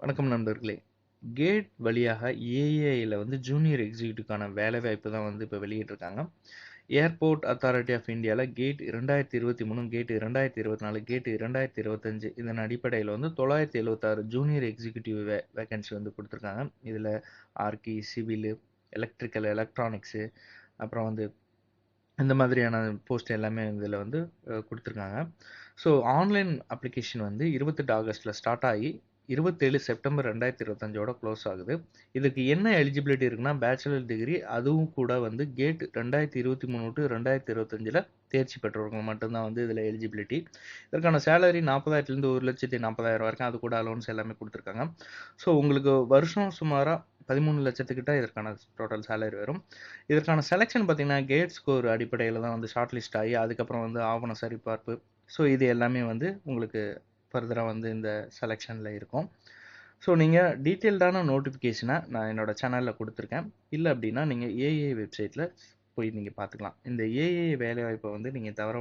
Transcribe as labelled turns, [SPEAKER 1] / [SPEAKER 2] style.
[SPEAKER 1] வணக்கம் நண்பர்களே. கேட் வழியாக ஏஏஐயில் வந்து ஜூனியர் எக்ஸிக்யூட்டிவ்க்கான வேலைவாய்ப்பு தான் வந்து இப்போ வெளியிட்டிருக்காங்க. ஏர்போர்ட் அத்தாரிட்டி ஆஃப் இந்தியாவில் கேட் 2023, கேட் 2024, கேட் 2025 இதன் அடிப்படையில் வந்து 976 ஜூனியர் எக்ஸிக்யூட்டிவ் வே வேகன்சி வந்து கொடுத்துருக்காங்க இதில் ஆர்கி சிவிலு, எலக்ட்ரிக்கல், எலக்ட்ரானிக்ஸு அப்புறம் வந்து இந்த மாதிரியான போஸ்ட் எல்லாமே இதில் வந்து கொடுத்துருக்காங்க ஸோ ஆன்லைன் அப்ளிகேஷன் வந்து இருபத்தெட்டு ஆகஸ்ட்டில் ஸ்டார்ட் ஆகி 27 செப்டம்பர் 2025ஓட க்ளோஸ் ஆகுது. இதுக்கு என்ன எலிஜிபிலிட்டி இருக்குன்னா, பேச்சுலர் டிகிரி அதுவும் கூட வந்து கேட் ரெண்டாயிரத்தி இருபத்தி மூணு டு ரெண்டாயிரத்தி இருபத்தஞ்சில் தேர்ச்சி பெற்றவர்கள் மட்டும் தான் வந்து இதில் எலிஜிபிலிட்டி. இதற்கான சேலரி 40,000லேருந்து 1,40,000 வரைக்கும் அது கூட அலோன்ஸ் எல்லாமே கொடுத்துருக்காங்க ஸோ உங்களுக்கு வருஷம் சுமாராக பதிமூணு லட்சத்துக்கிட்ட இதற்கான டோட்டல் சேலரி வரும். இதற்கான செலெக்ஷன் பார்த்தீங்கன்னா, கேட் ஸ்கோர் அடிப்படையில் தான் வந்து ஷார்ட் லிஸ்ட் ஆகி அதுக்கப்புறம் வந்து ஆவண சரிபார்ப்பு. ஸோ இது எல்லாமே வந்து உங்களுக்கு ஃபர்தராக வந்து இந்த செலெக்ஷனில் இருக்கும். ஸோ நீங்கள் டீட்டெயில்டான நோட்டிஃபிகேஷனை நான் என்னோடய சேனலில் கொடுத்துருக்கேன் இல்லை அப்படின்னா நீங்கள் ஏஐ வெப்சைட்டில் போய் நீங்கள் பார்த்துக்கலாம். இந்த ஏஐ வேலைவாய்ப்பை வந்து நீங்கள் தவற